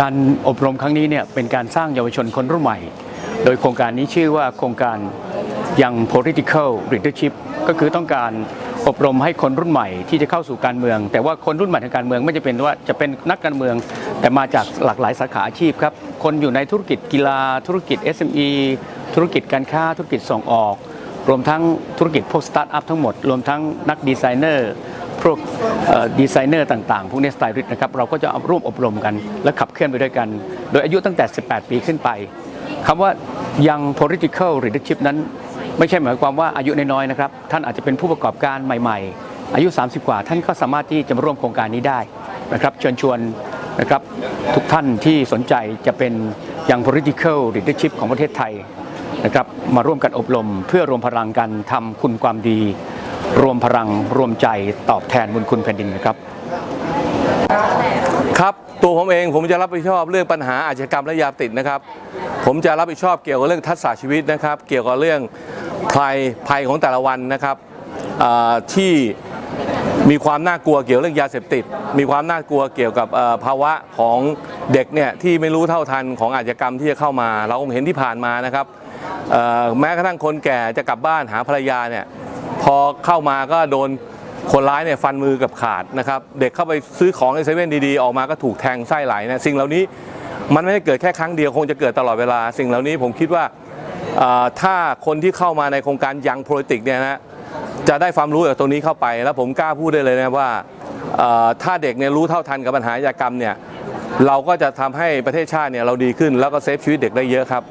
การอบรมครั้งนี้เนี่ยเป็นการสร้างเยาวชนคนรุ่นใหม่ โดยโครงการนี้ชื่อว่าโครงการยัง political leadership ก็คือต้องการอบรมให้คนรุ่นใหม่ที่จะเข้าสู่การเมือง แต่ว่าคนรุ่นใหม่ทางการเมืองไม่จะเป็นว่าจะเป็นนักการเมือง แต่มาจากหลากหลายสาขาอาชีพครับ คนอยู่ในธุรกิจกีฬา ธุรกิจ SME ธุรกิจการค้าธุรกิจส่งออก รวมทั้งธุรกิจพวกสตาร์ทอัพทั้งหมด รวมทั้งนักดีไซเนอร์พวกดีไซเนอร์ต่างๆ พวกนี้สไตลิสต์นะครับ เราก็จะร่วมอบรมกัน และขับเคลื่อนไปด้วยกัน โดยอายุตั้งแต่ 18 ปีขึ้นไปคำว่ายัง political leadership นั้น ไม่ใช่หมายความว่าอายุน้อยๆนะครับ ท่านอาจจะเป็นผู้ประกอบการใหม่ ๆ อายุ 30 กว่า ท่านก็สามารถที่จะมาร่วมโครงการนี้ได้นะครับเชิญชวนนะครับทุกท่านที่สนใจจะเป็นยัง political leadership ของประเทศไทย นะครับมาร่วมกันอบรมเพื่อรวมพลังกันทำคุณความดี รวมพลังรวมใจตอบแทนบุญคุณแผ่นดินนะครับ ครับตัวผมเองผมจะรับผิดชอบเรื่องปัญหาอาชญากรรมและยาเสพติดนะครับ ผมจะรับผิดชอบเกี่ยวกับเรื่องทักษะชีวิตนะครับ เกี่ยวกับเรื่องภัยภัยของแต่ละวันนะครับที่มีความน่ากลัวเกี่ยวเรื่องยาเสพติด มีความน่ากลัวเกี่ยวกับภาวะของเด็กเนี่ยที่ไม่รู้เท่าทันของอาชญากรรมที่จะเข้ามา เราคงเห็นที่ผ่านมานะครับ แม้กระทั่งคนแก่จะกลับบ้านหาภรรยาเนี่ยพอเข้ามาก็โดนคนร้ายเนี่ยฟันมือกับขาดนะครับเด็กเข้าไปซื้อของในเซเว่นดีๆ ออกมาก็ถูกแทงไส้ไหลนะสิ่งเหล่านี้มันไม่ได้เกิดแค่ครั้งเดียวคงจะเกิดตลอดเวลา สิ่งเหล่านี้ผมคิดว่าถ้าคนที่เข้ามาในโครงการยังโพลิติกเนี่ยนะจะได้ความรู้จากตรงนี้เข้าไป แล้วผมกล้าพูดได้เลยนะว่าถ้าเด็กเนี่ยรู้เท่าทันกับปัญหาอาชญากรรมเนี่ยเราก็จะทำให้ประเทศชาติเนี่ยเราดีขึ้นแล้วก็เซฟชีวิตเด็กได้เยอะครับ